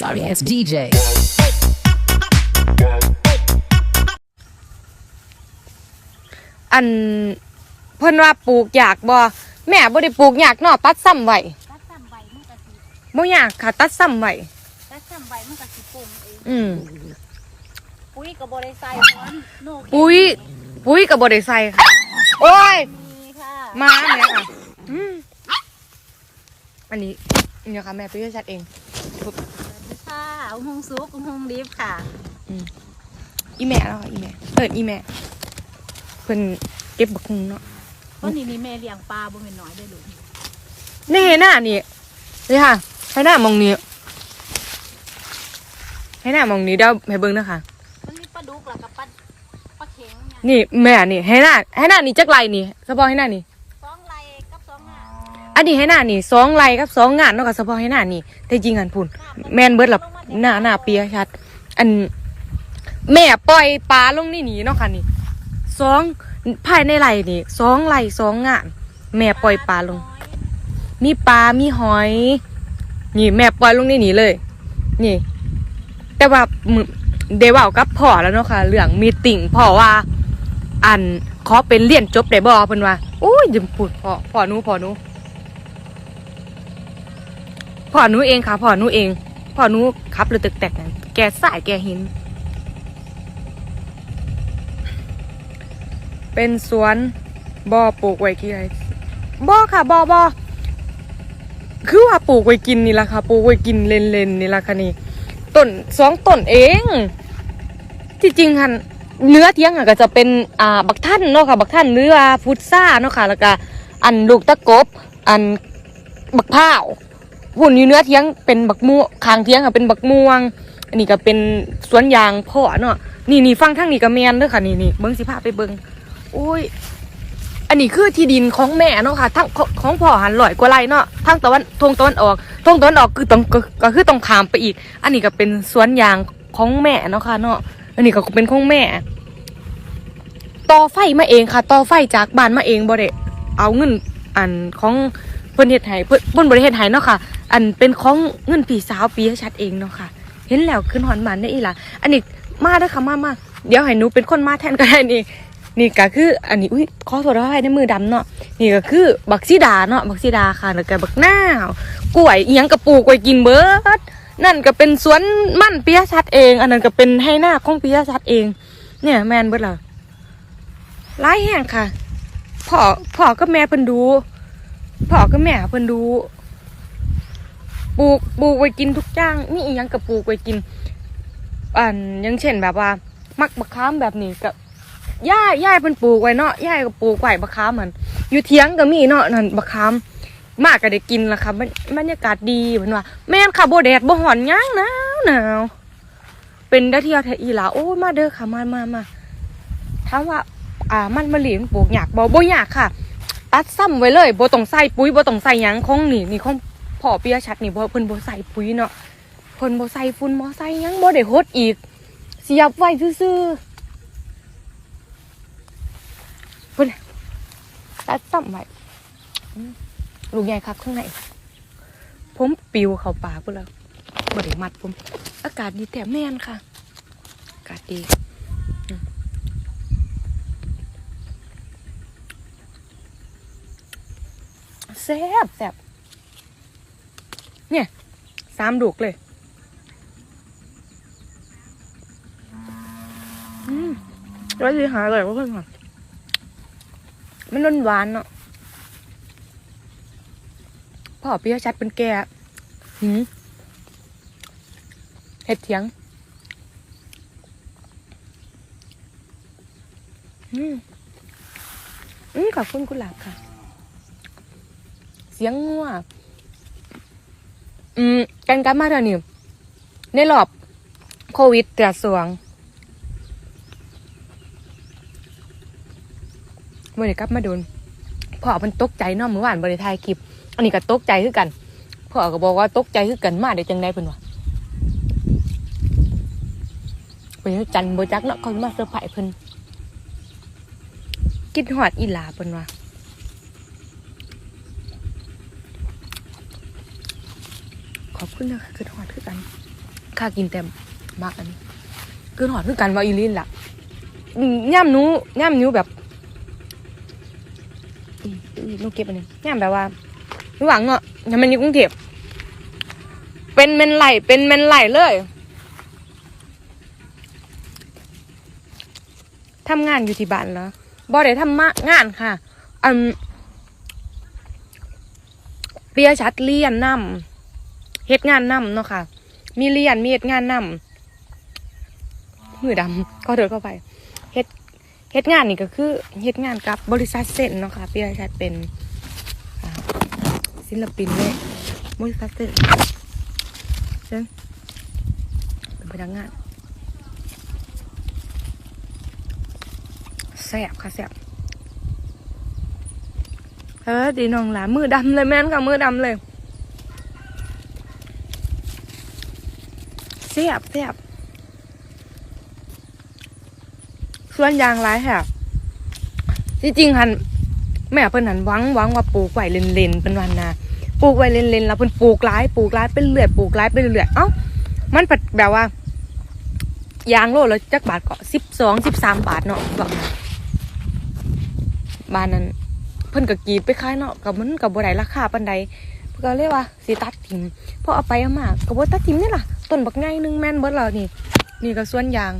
Sorry, it's DJ. อันเพิ่นว่าปลูกอยากบ่แม่บ่ได้ปลูกอยากเนาะตัดซ้ำไว้ตัดซ้ำใบมันก็สิบ่อยากค่ะตัดซ้ำไว้ตัดซ้ำใบมันก็สิปรุงเองอืมปุ๋ยก็บ่ได้ใส่พร้อมโนเคปุ๋ยปุ๋ยก็บ่ได้ใส่ค่ะโอ้ย มีค่ะมาแม่ค่ะอืมอันนี้เนี่ยค่ะแม่ไปเรียกชัดเองค่ะอุ้งหงซุกอุ้งหงดิฟค่ะอีแม่แล้วค่ะอีแม่เอิดอีแม่เพิ่นเก็บบักฮุงเนาะเพราะนี่นี่แม่เลี้ยงปลาบ่แม่นน้อยได้อลูกนี่หน้านี่นี่ค่ะให้หน้ามองนี้ให้หน้ามองนี้เดี๋ยวให้เบิ่งนะคะมันมีปลาดุกแล้วก็ปลาปลาเข็งเนี่ยนี่แม่นี่ให้หน้าให้หน้านี่จักไรนี่เฉพาะให้หน้านี่ สองไหลกับสองงาน อันนี้ให้หน้านี่สองไรกับสองงานเนาะกับเฉพาะให้หน้านี่แต่จริงอันพุ่นแม่นเบิดหลับหน้าหน้าเปียชัด อันแม่ปล่อยปลาลงนี่หนีเนาะค่ะนี่สองภายในไรนี่สองไรสองงาน แม่ปล่อยปลาลง มีปลา มีหอย นี่แม่ปล่อยลงนี่หนีเลย นี่ แต่ว่าเดวเว่ากับพ่อแล้วเนาะค่ะเรื่องมีติ่งพ่อว่า อันขอเป็นเรียนจบได้บ่เพิ่นว่าโอ้ยยิมพูดพ่อพ่อหนูพ่อหนู พ่อหนูเองค่ะพ่อหนูเองพ่อหนูขับเรือตึกแตกนั่นแกสายแกหิน เป็นสวนบ่อปลูกไว้กี่ไรบ่อค่ะบ่อบ่อคือว่าปลูกไว้กินนี่ละค่ะปลูกไว้กินเล่นๆนี่ล่ะค่ะนี่ต้นสองต้นเอง ที่จริงค่ะเนื้อเทียงอะก็จะเป็นอ่าบักท่านเนาะค่ะ บักท่านหรือว่าพุทซ่าเนาะค่ะแล้วก็อันลูกตะกบ อันบักพร้าว หุ่นอยู่เนื้อเทียงเป็นบักม่วงคางเทียงอะเป็นบักม่วง อันนี้ก็เป็นสวนยางพ่อเนาะนี่นี่ฟังทั้งนี้ก็แมนเด้อค่ะนี่นี่เบิ้งสิพาไปเบิ้งอุ้ยอันนี้คือที่ดินของแม่เนาะค่ะทั้งของพ่อหันลอยกว่าไรเนาะทั้งตะวันทงตะวันออกทงตะวันออกคือต้องก็คือต้องขามไปอีก อันนี้ก็เป็นสวนยางของแม่เนาะค่ะเนาะอันนี้ก็เป็นของแม่ต่อไฟมาเองค่ะต่อไฟจากบ้านมาเองบ่ได้เอาเงินอันของเพิ่นเฮ็ดให้เพิ่นเพิ่นบ่ได้เฮ็ดให้เนาะค่ะ อันเป็นของเงินพี่สาวปีชัดเองเนาะค่ะ เห็นแล้วขึ้นหอนบ้านได้อีหล่ะอันนี้มาด้อค่ะมามาเดี๋ยวให้หนูเป็นคนมาแทนก็ได้นี่นี่ก็คืออันนี้อุ้ยขอโทษนะให้ในมือดำเนาะนี่ก็คือบักซีดาเนาะบักซีดาค่ะแล้วก็บักหน้ากล้วยอียงกระปูกไว้กินเบิร์ดนั่นก็เป็นสวนมั่นปิยชัดเอง อันนั้นก็เป็นให้หน้าของปิยชัดเอง เนี่ยแมนเบิร์ดล่ะร้ายแห้งค่ะพ่อพ่อก็แม่เพิ่นดูพ่อก็แม่เพิ่นดู ปลูกปลูกไว้กินทุกอย่างนี่อีหยังก็ปลูกไว้กินอันยังเช่นแบบว่า มักบักขามแบบนี้กับย่าย่าเพิ่นปลูกไว้เนาะย่าก็ปลูกไว้บักขามมัน อยู่เทียงก็มีเนาะนั่นบักขามมากก็ได้กินละค่ะบรรบรรยากาศดีเพิ่นว่า แม่นค่ะบ่แดดบ่ฮ้อนหยังหนาวหนาวเป็นได้เที่ยวแท้อีหลาโอ้ยมาเด้อค่ะมามามาถามว่า อ่ามันมะลิมันปลูกยากบ่บ่ยากค่ะ ตัดซ้ำไว้เลยบ่ต้องใส่ปุ๋ยบ่ต้องใส่หยังของนี่นี่ของ พ่อเปียชัดนี่บ่เพิ่นบ่ใส่ปุ๋ยเนาะเพิ่นบ่ใส่ฝุ่นบ่ใส่หยังบ่ได้หดอีกเสียบไว้ซื่อๆเพุ่นตัดซ้ำไว้ลูกใหญ่ครับข้างในผมปิวเข้าปากพุ่นแล้วบริมัดผม อากาศดีแต่แม่นค่ะ อากาศดีแซ่บแซ่บ สามดูกเลยอืมแล้วดีหาเลยว่าเพื่อนก่อนมันนหวานๆเนาะพ่อพี่ชัดเป็นแก่หืมเห็ดเถียงอืมอืมขอบคุณกุหลาบค่ะ เสียงงัว อืมกันกลับมาเถอะนี่ในรอบโควิดตรสวงเมื่อนี้กลับมาโดนพ่อมันตกใจเนาะเมื่อวานบริทายคลิป อันนี้ก็ตกใจคือกันพ่อก็บอกว่าตกใจคือกันมาได้จังได้เพิ่นว่าเป็นจันทร์บ่จักเนาะเขามาเซอร์ไพรส์เพิ่นกินหอดอีหลาเพิ่นว่า ขอบคุณนะคะคือหอดคือกันค่ากินเต็มมากอันนี้คือหอดคือกันว่าอีลินล่ะอืมย่ำนูย่ำนิ้วแบบนูเก็บอันนี้ย่ำแบบว่าระหว่างเนาะยังมันอยู่กรุงเทพเป็นเมนไหลเป็นเมนไหลเลยทำงานอยู่ที่บ้านแล้วบ่ได้ทำมางานค่ะอันเปียชัดเรียนนำ เฮ็ดงานนำเนาะค่ะ มีเรียนมีเฮ็ดงานนำมือดำก็เดินเข้าไปเฮ็ดเฮ็ดงานนี่ก็คือเฮ็ดงานกับบริษัทเซนเนาะค่ะเปียชัดเป็นศิลปินเลยบริษัทเซนเซนเป็นพนักงานแซ่บค่ะแซ่บเออดีน้องหลามือดำเลยแม่นค่ะมือดำเลย เสียบเสียบส่วนยางร้ายค่ะจริงๆหันแม่เพิ่นหันหวังหวังว่าปลูกไว้เลนๆเป็นวันนาปลูกไว้เลนๆแล้วเพิ่นปลูกร้ายปลูกร้ายเป็นเรื่อยปลูกร้ายเป็นเรื่อยเอ้ามันแบบว่า ยางโลละจักบาทก็สิบสองสิบสามบาทเนาะก็บ้านนั้น เพิ่นก็กรีดไปขายเนาะกับมันกับบ่ได้ราคาปานใดเพิ่นก็เลยว่าสิตัดทิ้งพอเอาไปเอามาก็บ่ตัดทิ้งนี่ล่ะ ต้นบักไงหนึงแม่นเบิดแล้วนี่ นี่ก็ส่วนยาง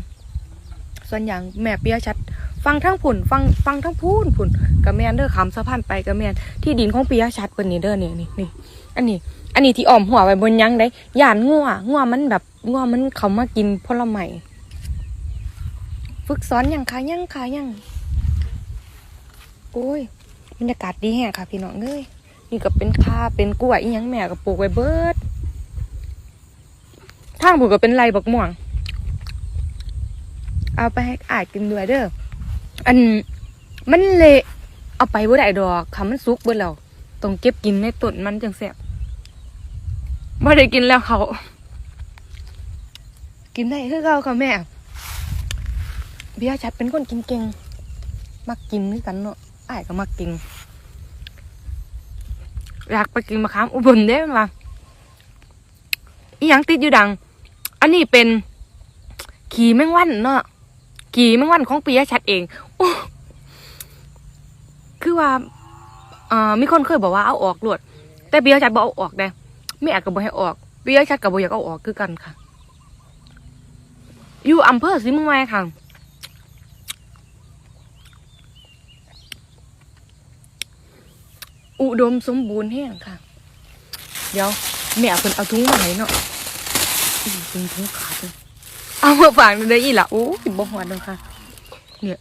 ส่วนยางแม่เปียชัด ฟังทั้งผุนฟังฟังทั้งพูนผุนกับแม่นเด้อคำสะพานไปกับแม่นที่ดินของเปียชัดเปิ้นนี่เด้อนี่นี่นี่อันนี้ อันนี้ที่อ้อมหัวไว้บนยังได้ย่านงัวงัวมันแบบงัวมันเขามากินผลไม้ฝึกสอนหยังคะยังคะยังโอ้ยบรรยากาศดีแฮะค่ะพี่น้องเอ้ยนี่ก็เป็นผ้าเป็นกล้วยอีหยังแม่ก็ปลูกไว้เบิดางผูก็เป็นไรบักม่วง เอาไปให้อายกินด้วยเด้อ อันมันเละเอาไปบ่ได้ดอกค่ะมันสุกเบิดแล้วต้องเก็บกินในต้นมันจังแซ่บบ่ได้กินแล้วเขา กินได้คือเก่าค่ะแม่ เบียร์ชัดเป็นคนกินเก่ง มักกินคือกันเนาะอ้ายก็มากิน อยากไปกินมะขามอุบลเด้มันว่าอีหยังติดอยู่ดัง อันนี้เป็นขี่แมงวันเนาะขี่แมงวันของปียชัดเองอคือว่าเอ่อมีคนเคยบอกว่าเอาออกลวด แต่ปียชัดบอกเอาออกได้ไม่อาจก็บอกให้ออกปียชัดก็บอกอยากเอาออกคือกันค่ะ อยู่อำเภอศรีเมืองใหม่ค่ะอุดมสมบูรณ์แห้งค่ะ เดี๋ยวแม่เพิ่นเอาถุงมาให้เนาะ เป็นทุกขาดเลยเอามาฝากหน่อยเด้อีหล่ะโอ้ยบ่ฮอดเนาะค่ะเนี่ย